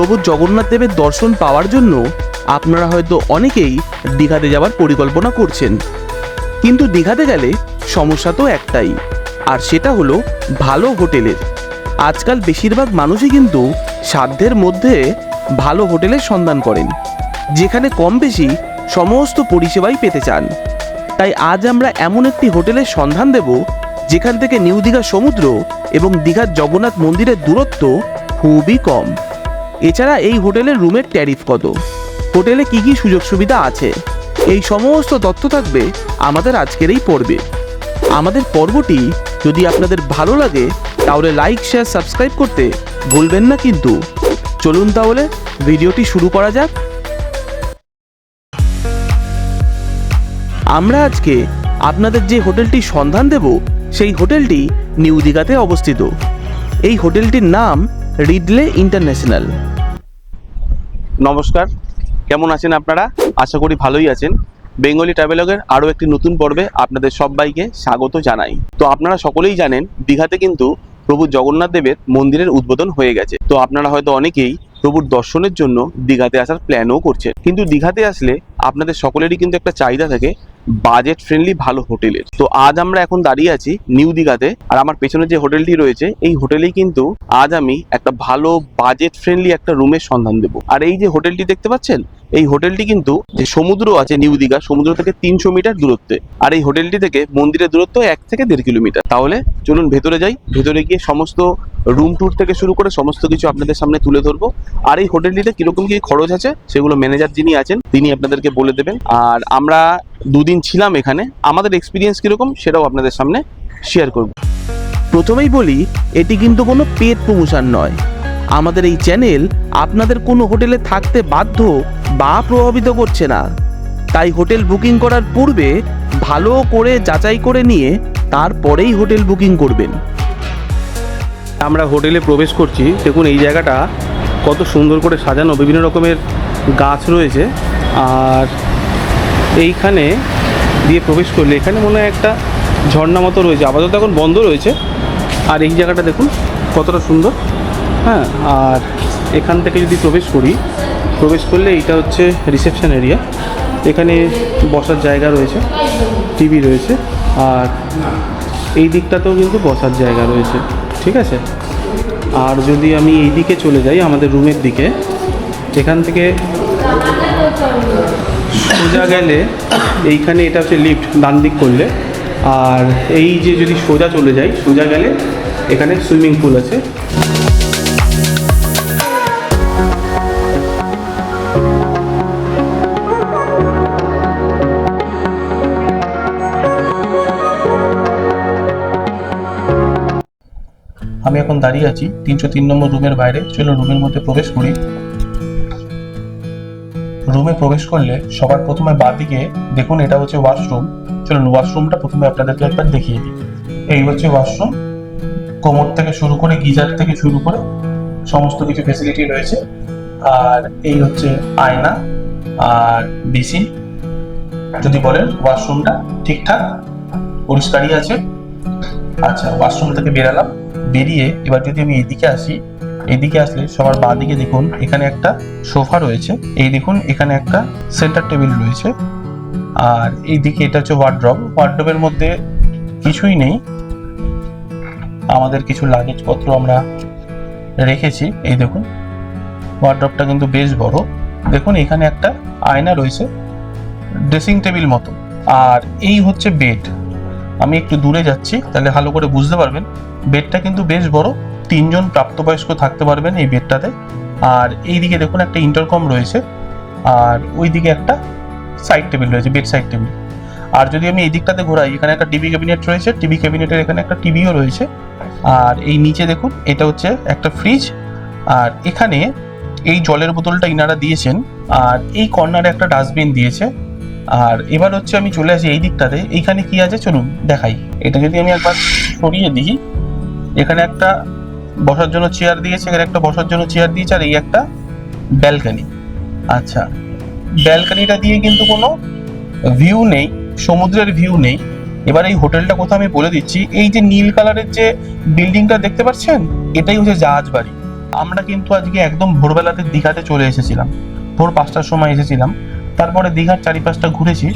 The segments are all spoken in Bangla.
প্রভু জগন্নাথ দেবের দর্শন পাওয়ার জন্য আপনারা হয়তো অনেকেই দীঘাতে যাওয়ার পরিকল্পনা করছেন। কিন্তু দীঘাতে গেলে সমস্যা তো একটাই, আর সেটা হলো ভালো হোটেলের। আজকাল বেশিরভাগ মানুষই কিন্তু সাধ্যের মধ্যে ভালো হোটেলের সন্ধান করেন, যেখানে কম বেশি সমস্ত পরিষেবাই পেতে চান। তাই আজ আমরা এমন একটি হোটেলের সন্ধান দেব, যেখান থেকে নিউ দীঘা সমুদ্র এবং দীঘার জগন্নাথ মন্দিরের দূরত্ব খুবই কম। এছাড়া এই হোটেলের রুমের ট্যারিফ কত? হোটেলে কি কি সুযোগ সুবিধা আছে? এই সমস্ত তথ্য থাকবে আমাদের আজকের এই পর্বে। আমাদের পর্বটি যদি আপনাদের ভালো লাগে, তাহলে লাইক শেয়ার সাবস্ক্রাইব করতে ভুলবেন না কিন্তু। চলুন তাহলে ভিডিওটি শুরু করা যাক। আমরা আজকে আপনাদের যে হোটেলটি সন্ধান দেব, সেই হোটেলটি নিউ দীঘাতে অবস্থিত। এই হোটেলটির নাম রিডলে ইন্টারন্যাশনাল। নমস্কার, কেমন আছেন আপনারা? আশা করি ভালোই আছেন। বেঙ্গলি ট্রাভেলগের আরও একটি নতুন পর্বে আপনাদের সবাইকে স্বাগত জানাই। তো আপনারা সকলেই জানেন, দীঘাতে কিন্তু প্রভু জগন্নাথ দেবের মন্দিরের উদ্বোধন হয়ে গেছে। তো আপনারা হয়তো অনেকেই প্রভুর দর্শনের জন্য দীঘাতে আসার প্ল্যানও করছেন। কিন্তু দীঘাতে আসলে আপনাদের সকলেরই কিন্তু একটা চাহিদা থাকে বাজেট ফ্রেন্ডলি ভালো হোটেলের তো আজ আমরা এখন দাঁড়িয়ে আছি নিউ দীঘাতে, আর আমার পেছনে যে হোটেলটি রয়েছে, এই হোটেলেই কিন্তু আজ আমি একটা ভালো বাজেট ফ্রেন্ডলি একটা রুমের সন্ধান দেব। আর এই যে হোটেলটি দেখতে পাচ্ছেন, এই হোটেলটি কিন্তু যে সমুদ্র আছে নিউ দীঘা, সমুদ্র থেকে তিনশো মিটার দূরত্বে, আর এই হোটেলটি থেকে মন্দিরের দূরত্ব এক থেকে দেড় কিলোমিটার। তাহলে চলুন ভেতরে যাই, ভেতরে গিয়ে সমস্ত রুম ট্যুর থেকে শুরু করে সমস্ত কিছু আপনাদের সামনে তুলে ধরবো। আর এই হোটেলটিতে কীরকম কি খরচ আছে, সেগুলো ম্যানেজার যিনি আছেন, তিনি আপনাদেরকে বলে দেবেন। আর আমরা দুদিন ছিলাম এখানে, আমাদের এক্সপিরিয়েন্স কীরকম সেটাও আপনাদের সামনে শেয়ার করব। প্রথমেই বলি, এটি কিন্তু কোনো পেড প্রমোশন নয়। আমাদের এই চ্যানেল আপনাদের কোনো হোটেলে থাকতে বাধ্য বা প্রভাবিত করছে না। তাই হোটেল বুকিং করার পূর্বে ভালো করে যাচাই করে নিয়ে তারপরেই হোটেল বুকিং করবেন। আমরা হোটেলে প্রবেশ করছি, দেখুন এই জায়গাটা কত সুন্দর করে সাজানো, বিভিন্ন রকমের গাছ রয়েছে। আর এইখানে দিয়ে প্রবেশ করলে এখানে মনে হয় একটা ঝর্ণা মতো রয়েছে। আপাতত এখন বন্ধ রয়েছে। আর এই জায়গাটা দেখুন, কতটা সুন্দর। হ্যাঁ আর এখান থেকে যদি প্রবেশ করি, প্রবেশ করলে এইটা হচ্ছে রিসেপশন এরিয়া এখানে বসার জায়গা রয়েছে টিভি রয়েছে, আর এই দিকটাতেও কিন্তু বসার জায়গা রয়েছে, ঠিক আছে? আর যদি আমি এই দিকে চলে যাই, আমাদের রুমের দিকে, এখান থেকে সোজা গেলে এইখানে এটা হচ্ছে লিফট ডান দিক করলে। আর এই যে যদি সোজা চলে যাই, সোজা গেলে এখানে সুইমিং পুল আছে। আমি এখন দাঁড়িয়ে আছি তিনশো তিন নম্বর রুমের বাইরে। চলো রুমের মধ্যে প্রবেশ করি। রুমে প্রবেশ করলে সবার প্রথমে বাঁ দিকে দেখুন, এটা হচ্ছে ওয়াশরুম চলুন ওয়াশরুমটা প্রথমে আপনাদেরকে একবার দেখিয়ে দিই। এই হচ্ছে ওয়াশরুম কোমর থেকে শুরু করে গিজার থেকে শুরু করে সমস্ত কিছু ফেসিলিটি রয়েছে। আর এই হচ্ছে আয়না আর বেসিন। যদি বলেন ওয়াশরুমটা ঠিকঠাক, পরিষ্কারই আছে। আচ্ছা ওয়াশরুম থেকে বেরালাম। বেরিয়ে এবার যদি আমি এদিকে আসি এদিকে আসলে সবার বাঁ দিকে দেখুন, এখানে একটা সোফা রয়েছে। এই দেখুন, এখানে একটা সেন্টার টেবিল রয়েছে। আর এইদিকে এটা হচ্ছে ওয়ার্ড্রপ ওয়ার্ড্রপের মধ্যে কিছুই নেই। আমাদের কিছু লাগেজ পত্র আমরা রেখেছি। এই দেখুন ওয়ার্ড্রপটা কিন্তু বেশ বড়। দেখুন, এখানে একটা আয়না রয়েছে, ড্রেসিং টেবিল মতো। আর এই হচ্ছে বেড। আমি একটু দূরে যাচ্ছি, তাহলে ভালো করে বুঝতে পারবেন। বেডটা কিন্তু বেশ বড়। তিনজন প্রাপ্তবয়স্ক থাকতে পারবেন এই বেডটাতে। আর এইদিকে দেখুন একটা ইন্টারকম রয়েছে, আর ওই দিকে একটা সাইড টেবিল রয়েছে বেড সাইড টেবিল আর যদি আমি এই দিকটাতে ঘোরাই, এখানে একটা টিভি ক্যাবিনেট রয়েছে টিভি ক্যাবিনেটের এখানে একটা টিভিও রয়েছে। আর এই নিচে দেখুন, এটা হচ্ছে একটা ফ্রিজ আর এখানে এই জলের বোতলটা ইনারা দিয়েছেন, আর এই কর্নারে একটা ডাস্টবিন দিয়েছে। আর এবার হচ্ছে আমি চলে আসি এই দিকটাতে, এইখানে কি আছে চলুন দেখাই। এটা যদি আমি একবার সরিয়ে দিই, এখানে একটা বসার জন্য চেয়ার দিয়েছে, এখানে একটা বসার জন্য চেয়ার দিয়েছে, আর এই একটা ব্যালকানি আচ্ছা ব্যালকানিটা দিয়ে কিন্তু কোনো ভিউ নেই, সমুদ্রের ভিউ নেই। এবার এই হোটেলটা কোথাও আমি বলে দিচ্ছি, এই যে নীল কালারের যে বিল্ডিংটা দেখতে পাচ্ছেন, এটাই হচ্ছে জাহাজ বাড়ি। আমরা কিন্তু আজকে একদম ভোরবেলাতে দীঘাতে চলে এসেছিলাম। ভোর পাঁচটার সময় এসেছিলাম, তারপরে দীঘার চারিপাশটা ঘুরেছি।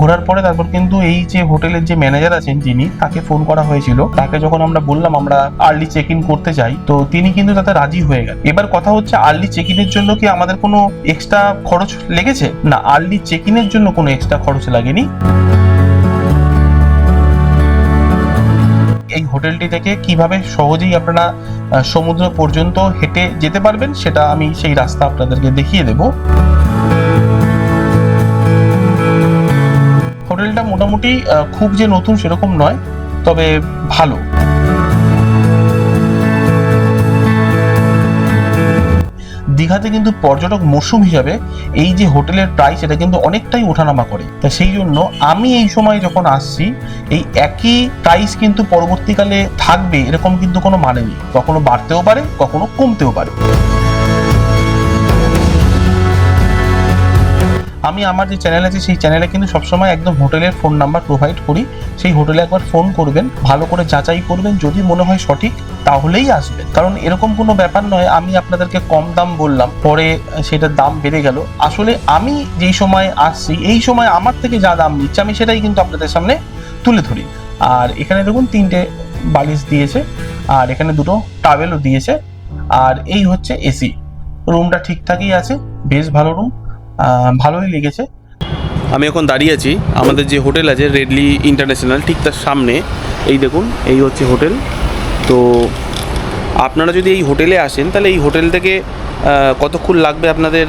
ঘোরার পরে তারপর কিন্তু এই যে হোটেলের যে ম্যানেজার আছেন যিনি, তাকে ফোন করা হয়েছিল। তাকে যখন আমরা বললাম আমরা আর্লি চেক ইন করতে চাই, তো তিনি কিন্তু তাতে রাজি হয়ে গেল। এবার কথা হচ্ছে আর্লি চেক ইনের জন্য কি আমাদের কোনো এক্সট্রা খরচ লেগেছে? না আর্লি চেক ইনের জন্য কোনো এক্সট্রা খরচ লাগেনি। এই হোটেলটি থেকে কীভাবে সহজেই আপনারা সমুদ্র পর্যন্ত হেঁটে যেতে পারবেন, সেটা আমি সেই রাস্তা আপনাদেরকে দেখিয়ে দেব। হোটেলটা মোটামুটি খুব যে নতুন সেরকম নয়, তবে ভালো। দীঘাতে কিন্তু পর্যটক মরশুম হিসাবে এই যে হোটেলের প্রাইস এটা কিন্তু অনেকটাই ওঠানামা করে। তা সেই জন্য আমি এই সময় যখন আসছি, এই একই প্রাইস কিন্তু পরবর্তীকালে থাকবে, এরকম কিন্তু কোনো মানে নেই। কখনো বাড়তেও পারে, কখনো কমতেও পারে। আমি আমার যে চ্যানেল আছে, সেই চ্যানেলে কিন্তু সবসময় একদম হোটেলের ফোন নাম্বার প্রোভাইড করি। সেই হোটেলে একবার ফোন করবেন, ভালো করে যাচাই করবেন, যদি মনে হয় সঠিক, তাহলেই আসবেন। কারণ এরকম কোনো ব্যাপার নয়, আমি আপনাদেরকে কম দাম বললাম, পরে সেটার দাম বেড়ে গেল। আসলে আমি যেই সময় আসছি, এই সময় আমার থেকে যা দাম নিচ্ছে, আমি সেটাই কিন্তু আপনাদের সামনে তুলে ধরি। আর এখানে দেখুন, তিনটে বালিশ দিয়েছে, আর এখানে দুটো টাওয়েলও দিয়েছে। আর এই হচ্ছে এসি রুমটা ঠিকঠাকই আছে, বেশ ভালো রুম ভালোই লেগেছে। আমি এখন দাঁড়িয়ে আছি। আমাদের যে হোটেল আছে রেডলি ইন্টারন্যাশনাল ঠিক তার সামনে। এই দেখুন, এই হচ্ছে হোটেল। তো আপনারা যদি এই হোটেলে আসেন, তাহলে এই হোটেল থেকে কতক্ষণ লাগবে আপনাদের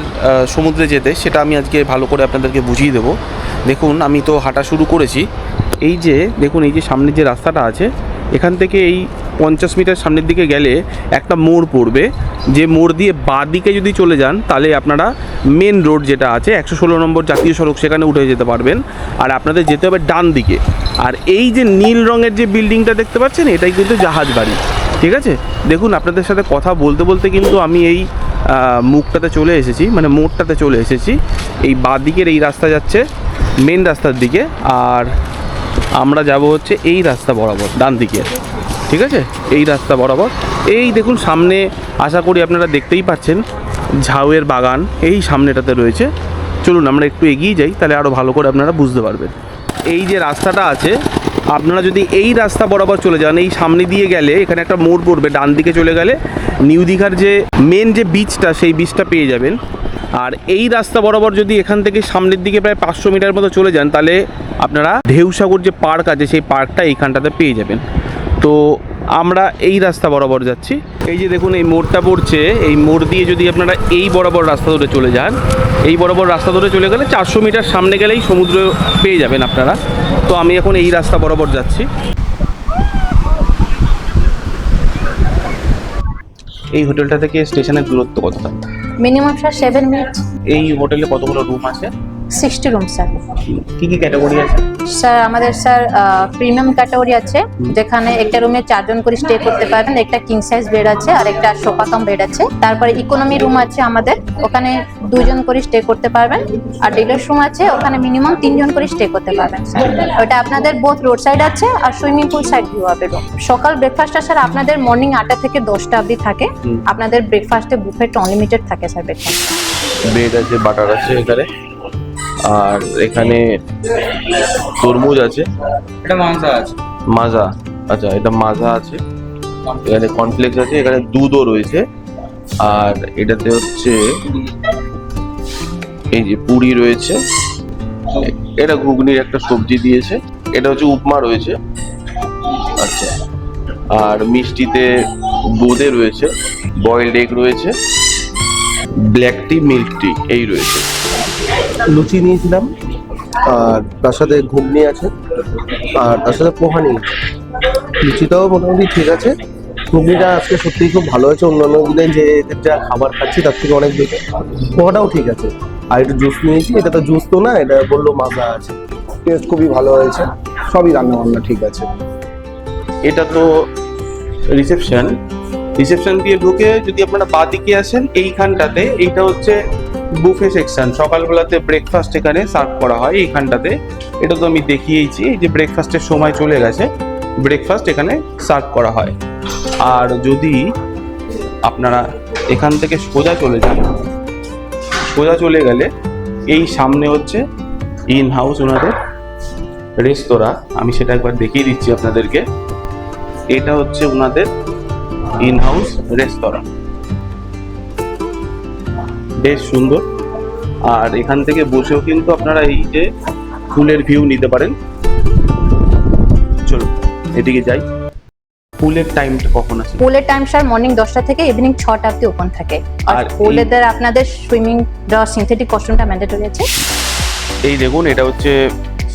সমুদ্রে যেতে, সেটা আমি আজকে ভালো করে আপনাদেরকে বুঝিয়ে দেবো। দেখুন, আমি তো হাঁটা শুরু করেছি। এই যে, দেখুন, এই যে সামনে যে রাস্তাটা আছে এখান থেকে এই পঞ্চাশ মিটার সামনের দিকে গেলে একটা মোড় পড়বে। যে মোড় দিয়ে বাঁ দিকে যদি চলে যান, তাহলে আপনারা মেন রোড যেটা আছে, একশো ষোলো নম্বর জাতীয় সড়ক, সেখানে উঠে যেতে পারবেন। আর আপনাদের যেতে হবে ডান দিকে। আর এই যে নীল রঙের যে বিল্ডিংটা দেখতে পাচ্ছেন, এটাই কিন্তু জাহাজ বাড়ি। ঠিক আছে? দেখুন, আপনাদের সাথে কথা বলতে বলতে কিন্তু আমি এই মুখটাতে চলে এসেছি মানে মোড়টাতে চলে এসেছি। এই বাঁ দিকের এই রাস্তা যাচ্ছে, মেন রাস্তার দিকে। আর আমরা যাব হচ্ছে এই রাস্তা বরাবর, ডান দিকে। ঠিক আছে? এই রাস্তা বরাবর। এই দেখুন, সামনে আশা করি আপনারা দেখতেই পাচ্ছেন, ঝাউয়ের বাগান এই সামনেটাতে রয়েছে। চলুন, আমরা একটু এগিয়ে যাই, তাহলে আরও ভালো করে আপনারা বুঝতে পারবেন। এই যে রাস্তাটা আছে, আপনারা যদি এই রাস্তা বরাবর চলে যান, এই সামনে দিয়ে গেলে এখানে একটা মোড় পড়বে, ডান দিকে চলে গেলে নিউ দীঘার যে মেন যে বিচটা সেই বিচটা পেয়ে যাবেন। আর এই রাস্তা বরাবর যদি এখান থেকে সামনের দিকে প্রায় পাঁচশো মিটার মতো চলে যান, তাহলে আপনারা ঢেউসাগর যে পার্ক আছে, সেই পার্কটা এইখানটাতে পেয়ে যাবেন। তো আমরা এই রাস্তা বরাবর যাচ্ছি। এই যে দেখুন, এই মোড়টা পড়ছে। এই মোড় দিয়ে যদি আপনারা এই বরাবর রাস্তা ধরে চলে যান, এই বরাবর রাস্তা ধরে চলে গেলে চারশো মিটার সামনে গেলেই সমুদ্র পেয়ে যাবেন আপনারা। তো আমি এখন এই রাস্তা বরাবর যাচ্ছি। এই হোটেলটা থেকে স্টেশনের দূরত্ব কতটা? মিনিমাম স্যার সেভেন মিনিট এই হোটেলে কতগুলো রুম আছে? Sixty room sir. কি কি ক্যাটাগরি আছে? স্যার আমাদের স্যার প্রিমিয়াম ক্যাটাগরি আছে যেখানে একটা রুমে চারজন করে স্টে করতে পারবেন একটা কিং সাইজ বেড আছে আর একটা সোফা কাম বেড আছে। তারপরে ইকোনমি রুম আছে আমাদের ওখানে দুজন করে স্টে করতে পারবেন আর ডিলাক্স রুম আছে ওখানে মিনিমাম তিনজন করে স্টে করতে পারবেন স্যার। ওটা আপনাদের বোথ রোড সাইড আছে আর সুইমিং পুল সাইড ভিউ হবে। সকাল ব্রেকফাস্টটা স্যার আপনাদের মর্নিং আটটা থেকে দশটা অবধি থাকে। আপনাদের ব্রেকফাস্টে বুফেট অনলিমিটেড থাকে স্যার ব্রেকফাস্ট ব্রেড আছে বাটার আছে এখানে। আর এখানে তরমুজ আছে। এটা মাংসা আছে। মাজা আচ্ছা এটা মাজা আছে। এখানে কর্নফ্লেক্স আছে এখানে দুধও রয়েছে। আর এটাতে হচ্ছে এই যে পুরি রয়েছে। এটা ঘুগনির একটা সবজি দিয়েছে। এটা হচ্ছে উপমা রয়েছে। আচ্ছা আর মিষ্টিতে বোঁদে রয়েছে বয়েলড এগ রয়েছে ব্ল্যাক টি মিল্ক টি এই রয়েছে। লুচি নিয়েছিলাম, আর তার সাথে ঘুগনি আছে, আর তার সাথে পোহা নিয়েছি। লুচিটাও মোটামুটি ঠিক আছে। ঘুগনিটা আজকে সত্যিই খুব ভালো হয়েছে। অন্যান্য দিনে যে যা খাবার খাচ্ছি, তার থেকে অনেক বেশি পোহাটাও ঠিক আছে। আর একটু জুস নিয়েছি। এটা তো জুস তো না, এটা বলল মাজা আছে। টেস্ট খুবই ভালো হয়েছে। সবই রান্না বান্না ঠিক আছে। এটা তো রিসেপশন রিসেপশন দিয়ে ঢুকে যদি আপনারা বাঁ দিকে আসেন, এইখানটাতে, এইটা হচ্ছে বুফে সেকশন। সকালবেলাতে ব্রেকফাস্ট এখানে সার্ভ করা হয় এইখানটাতে। এটা তো আমি দেখিয়েছি এই যে ব্রেকফাস্টের সময় চলে গেছে ব্রেকফাস্ট এখানে সার্ভ করা হয়। আর যদি আপনারা এখান থেকে সোজা চলে যান, সোজা চলে গেলে এই সামনে হচ্ছে ইন হাউস ওনাদের রেস্তোরাঁ। আমি সেটা একবার দেখিয়ে দিচ্ছি আপনাদেরকে। এটা হচ্ছে ওনাদের ইন হাউস রেস্তোরাঁ। বেশ সুন্দর। আর এখান থেকে বসেও কিন্তু আপনারা এই যে ফুলের ভিউ নিতে পারেন। চলুন এদিকে যাই। ফুলের টাইমটা কখন আছে? পুলের টাইম স্যার মর্নিং দশটা থেকে ইভিনিং ছটা অব্দি ওপেন থাকে। আর পুলেদের আপনাদের সুইমিং দেওয়া সিনথেটিক কস্টিউমটা ম্যান্ডেটরি আছে। এই দেখুন এটা হচ্ছে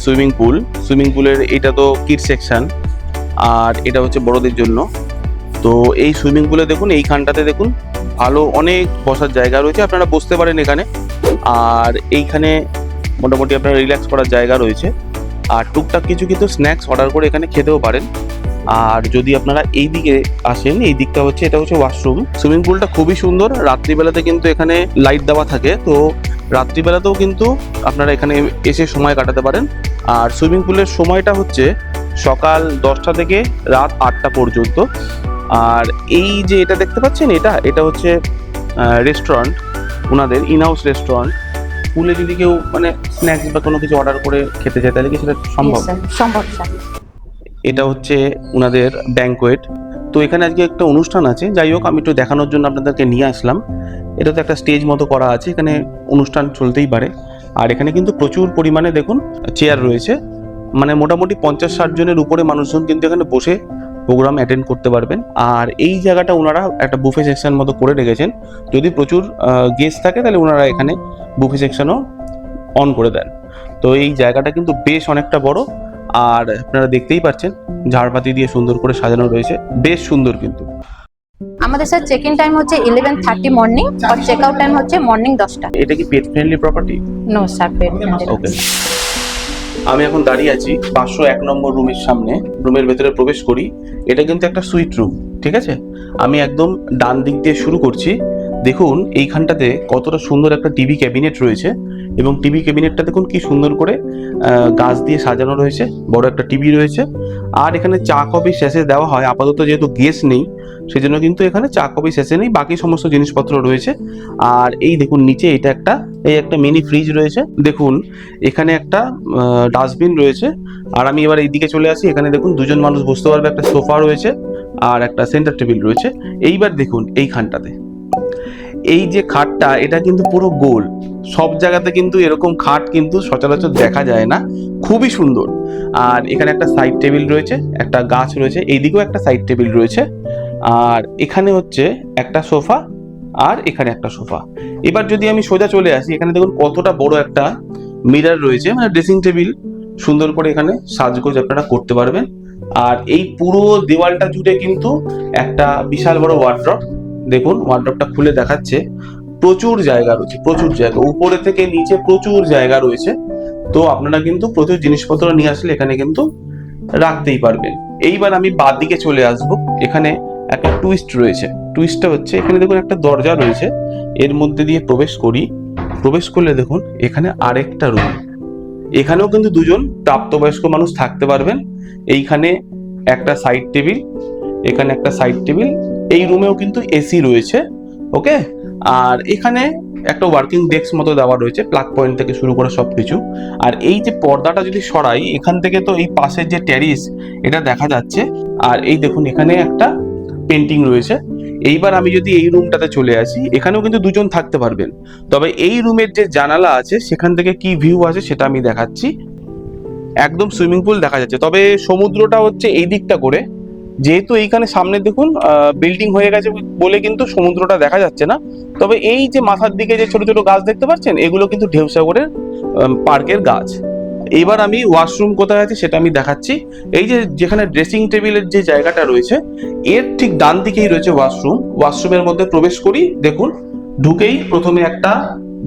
সুইমিং পুল সুইমিং পুলের এটা তো কিড সেকশন আর এটা হচ্ছে বড়দের জন্য। তো এই সুইমিং পুলে দেখুন এইখানটাতে দেখুন ভালো অনেক বসার জায়গা রয়েছে, আপনারা বসতে পারেন এখানে। আর এইখানে মোটামুটি আপনারা রিল্যাক্স করার জায়গা রয়েছে। আর টুকটাক কিছু কিন্তু স্ন্যাক্স অর্ডার করে এখানে খেতেও পারেন। আর যদি আপনারা এই দিকে আসেন, এই দিকটা হচ্ছে, এটা হচ্ছে ওয়াশরুম সুইমিং পুলটা খুবই সুন্দর, রাত্রিবেলাতে কিন্তু এখানে লাইট দেওয়া থাকে। তো রাত্রিবেলাতেও কিন্তু আপনারা এখানে এসে সময় কাটাতে পারেন। আর সুইমিং পুলের সময়টা হচ্ছে সকাল দশটা থেকে রাত আটটা পর্যন্ত। আর এই যে এটা দেখতে পাচ্ছেন এটা এটা হচ্ছে রেস্টুরেন্ট ওনাদের ইনহাউস রেস্টুরেন্ট পুলে যদি কেউ মানে স্ন্যাক্স বা কোনো কিছু অর্ডার করে খেতে চায় তাহলে কি সেটা সম্ভব? সম্ভব এটা হচ্ছে ওনাদের ব্যাংকোয়েট তো এখানে আজকে একটা অনুষ্ঠান আছে যাই হোক আমি একটু দেখানোর জন্য আপনাদেরকে নিয়ে আসলাম। এটা তো একটা স্টেজ মতো করা আছে এখানে অনুষ্ঠান চলতেই পারে। আর এখানে কিন্তু প্রচুর পরিমাণে দেখুন চেয়ার রয়েছে। মানে মোটামুটি পঞ্চাশ ষাট জনের উপরে মানুষজন কিন্তু এখানে বসে প্রোগ্রাম অ্যাটেন্ড করতে পারবেন। আর এই জায়গাটা ওনারা একটা বুফে সেকশন মতো করে রেখেছেন। যদি প্রচুর গেস্ট থাকে তাহলে ওনারা এখানে বুফে সেকশনও অন করে দেন। তো এই জায়গাটা কিন্তু বেশ অনেকটা বড়। আর আপনারা দেখতেই পাচ্ছেন ঝাড়বাতি দিয়ে সুন্দর করে সাজানো রয়েছে। বেশ সুন্দর কিন্তু। আমাদের স্যার চেক ইন টাইম হচ্ছে ইলেভেন থার্টি মর্নিং আর চেক আউট টাইম হচ্ছে মর্নিং দশটা। এটা কি pet friendly property no sir pet okay আমি এখন দাঁড়িয়ে আছি পাঁচশো এক নম্বর রুমের সামনে রুমের ভেতরে প্রবেশ করি। এটা কিন্তু একটা সুইট রুম ঠিক আছে? আমি একদম ডান দিক দিয়ে শুরু করছি। দেখুন, এইখানটাতে কতটা সুন্দর একটা টিভি ক্যাবিনেট রয়েছে এবং টিভি ক্যাবিনেটটা দেখুন কি সুন্দর করে গাছ দিয়ে সাজানো রয়েছে, বড় একটা টিভি রয়েছে। আর এখানে চা কফি শেষে দেওয়া হয়, আপাতত যেহেতু গেস্ট নেই, সেজন্য কিন্তু এখানে চা কফি শেষে নেই, বাকি সমস্ত জিনিসপত্র রয়েছে। আর এই দেখুন নিচে এটা একটা, এই একটা মিনি ফ্রিজ রয়েছে। দেখুন, এখানে একটা ডাস্টবিন রয়েছে। আর আমি এবার এইদিকে চলে আসি, এখানে দেখুন দুজন মানুষ বসতে পারবে, একটা সোফা রয়েছে, আর একটা সেন্টার টেবিল রয়েছে। এইবার দেখুন এইখানটাতে। এই যে খাটটা, এটা কিন্তু পুরো গোল। সব জায়গাতে কিন্তু এরকম খাট কিন্তু সচরাচর দেখা যায় না। খুবই সুন্দর। আর এখানে একটা সাইড টেবিল রয়েছে, একটা গাছ রয়েছে, এইদিকেও একটা সাইড টেবিল রয়েছে। আর এখানে হচ্ছে একটা সোফা আর এখানে একটা সোফা। এবার যদি আমি সোজা চলে আসি, এখানে দেখুন কতটা বড় একটা মিরর রয়েছে মানে ড্রেসিং টেবিল সুন্দর করে এখানে সাজগোজ আপনারা করতে পারবেন। আর এই পুরো দেওয়ালটা জুড়ে কিন্তু একটা বিশাল বড় ওয়ার্ড্রপ দেখুন ওয়ার্ড্রপটা খুলে দেখাচ্ছে। প্রচুর জায়গা রয়েছে, প্রচুর জায়গা। উপরে থেকে নিচে প্রচুর জায়গা রয়েছে। তো আপনারা কিন্তু প্রচুর জিনিসপত্র নিয়ে আসলে এখানে কিন্তু রাখতেই পারবেন। এইবার আমি বাদ দিকে চলে আসব। এখানে একটা টুইস্ট রয়েছে। টুইস্টটা হচ্ছে, এখানে দেখুন একটা দরজা রয়েছে। এর মধ্যে দিয়ে প্রবেশ করি। প্রবেশ করলে দেখুন, এখানে আরেকটা রুম এখানেও কিন্তু দুজন প্রাপ্তবয়স্ক মানুষ থাকতে পারবেন। এইখানে একটা সাইড টেবিল এখানে একটা সাইড টেবিল এই রুমেও কিন্তু এসি রয়েছে ওকে আর এখানে একটা ওয়ার্কিং ডেস্ক মতো দেওয়া রয়েছে প্লাগ পয়েন্ট থেকে শুরু করে সব কিছু আর এই যে পর্দাটা যদি সরাই, এখান থেকে তো এই পাশের যে ট্যারিস এটা দেখা যাচ্ছে। আর এই দেখুন, এখানে একটা পেন্টিং রয়েছে। এইবার আমি যদি এই রুমটাতে চলে আসি, এখানেও কিন্তু দুজন থাকতে পারবেন। তবে এই রুমের যে জানালা আছে, সেখান থেকে কি ভিউ আছে সেটা আমি দেখাচ্ছি। একদম সুইমিং পুল দেখা যাচ্ছে। তবে সমুদ্রটা হচ্ছে এই দিকটা করে। যেহেতু এইখানে সামনে দেখুন বিল্ডিং হয়ে গেছে বলে কিন্তু সমুদ্রটা দেখা যাচ্ছে না। তবে এই যে মাথার দিকে যে ছোট ছোট গাছ দেখতে পাচ্ছেন, এগুলো কিন্তু ঢেউসাগরের পার্কের গাছ। এবার আমি ওয়াশরুম কোথায় আছে সেটা আমি দেখাচ্ছি। এই যে যেখানে ড্রেসিং টেবিলের যে জায়গাটা রয়েছে, এর ঠিক ডান দিকেই রয়েছে ওয়াশরুম ওয়াশরুমের মধ্যে প্রবেশ করি, দেখুন, ঢুকেই প্রথমে একটা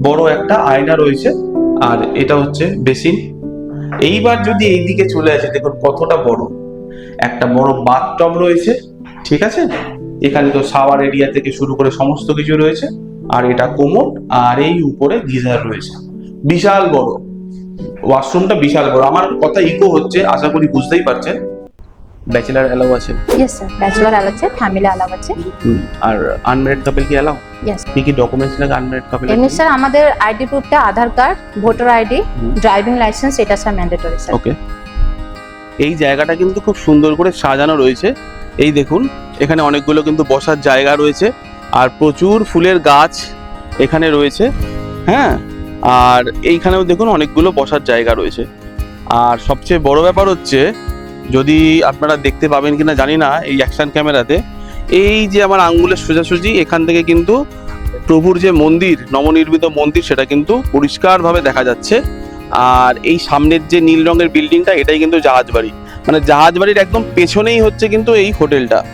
বড় একটা আয়না রয়েছে, আর এটা হচ্ছে বেসিন। এইবার যদি এই দিকে চলে আসে, দেখুন কতটা বড়। একটা বড় বাথটব রয়েছে ঠিক আছে? এখানে তো সাওয়ার এরিয়া থেকে শুরু করে সমস্ত কিছু রয়েছে আর এটা কোমর আর এই উপরে গিজার রয়েছে। বিশাল বড়। ওয়াশরুমটা বিশাল বড়। আমার কথা ইকো হচ্ছে আশা করি বুঝতেই পারছেন। ব্যাচেলার অ্যালাউ আছে? ইয়েস স্যার ব্যাচেলর অ্যালাউ আছে ফ্যামিলি অ্যালাউ আছে। আর আনম্যারিড কাপল কি অ্যালাউ ইয়েস কি কি ডকুমেন্টস লাগে আনম্যারিড কাপল এমনি স্যার আমাদের ID প্রুফটা Aadhaar card voter ID driving license এটা স্যার ম্যান্ডেটরি স্যার ওকে এই জায়গাটা কিন্তু খুব সুন্দর করে সাজানো রয়েছে। এই দেখুন, এখানে অনেকগুলো কিন্তু বসার জায়গা রয়েছে আর প্রচুর ফুলের গাছ এখানে রয়েছে। হ্যাঁ আর এইখানেও দেখুন অনেকগুলো বসার জায়গা রয়েছে। আর সবচেয়ে বড় ব্যাপার হচ্ছে, যদি আপনারা দেখতে পাবেন কিনা জানি না এই অ্যাকশন ক্যামেরাতে এই যে আমার আঙ্গুলের সোজাসুজি, এখান থেকে কিন্তু প্রভুর যে মন্দির, নবনির্মিত মন্দির, সেটা কিন্তু পরিষ্কারভাবে দেখা যাচ্ছে। আর এই সামনের যে নীল রঙের বিল্ডিংটা এটাই কিন্তু জাহাজ বাড়ি। মানে জাহাজ বাড়ির একদম পেছনেই হচ্ছে কিন্তু এই হোটেলটা।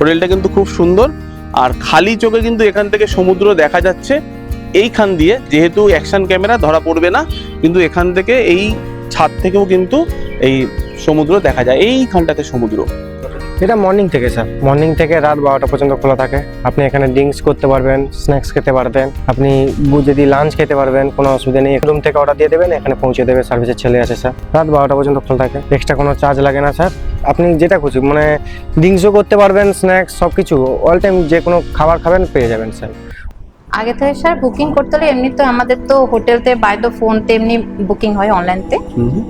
হোটেলটা কিন্তু খুব সুন্দর। আর খালি চোখে কিন্তু এখান থেকে সমুদ্র দেখা যাচ্ছে। এইখান দিয়ে যেহেতু অ্যাকশন ক্যামেরা ধরা পড়বে না। কিন্তু এখান থেকে এই ছাদ থেকেও কিন্তু এই সমুদ্র দেখা যায়। এইখানটাতে সমুদ্র। এটা মর্নিং থেকে স্যার মর্নিং থেকে রাত বারোটা পর্যন্ত খোলা থাকে। আপনি এখানে ড্রিঙ্কস করতে পারবেন স্ন্যাক্স খেতে পারবেন। আপনি যদি লাঞ্চ খেতে পারবেন, কোনো অসুবিধা নেই। রুম থেকে অর্ডার দিয়ে দেবেন, এখানে পৌঁছে দেবে সার্ভিসের ছেলে আছে স্যার রাত বারোটা পর্যন্ত খোলা থাকে। এক্সট্রা কোনো চার্জ লাগে না স্যার আপনি যেটা খুশি মানে ড্রিঙ্কসও করতে পারবেন স্ন্যাক্স সব কিছু অল টাইম যে কোনো খাবার খাবেন, পেয়ে যাবেন স্যার আগে থেকে স্যার বুকিং করতে হলে এমনি তো আমাদের তো হোটেলতে বাই দ্য ফোন তেমনি বুকিং হয় অনলাইনতে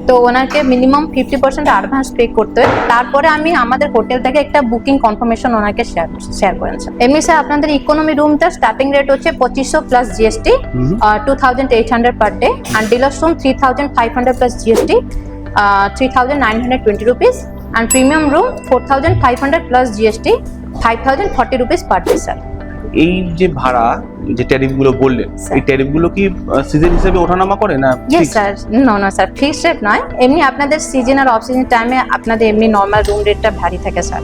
তো। ওনাকে minimum fifty percent advance pay করতে হয়। তারপরে আমি আমাদের হোটেল থেকে একটা বুকিং কনফার্মেশন ওনাকে শেয়ার শেয়ার করেন স্যার। এমনি স্যার আপনাদের ইকোনমি রুমটা স্টার্টিং রেট হচ্ছে পঁচিশশো plus GST two thousand eight hundred per day and deluxe room three thousand five hundred plus GST three thousand nine hundred twenty rupees and premium room four thousand five hundred plus GST five thousand forty rupees per day sir এই যে ভাড়া যে ট্যারিফগুলো বললেন। এই ট্যারিফগুলো কি সিজন হিসেবে ওঠানামা করে না sir no no sir fixed rate নয়। এমনি আপনাদের সিজন আর অফ সিজন টাইমে আপনাদের এমনি নর্মাল রুম রেটটা ভারী থাকে স্যার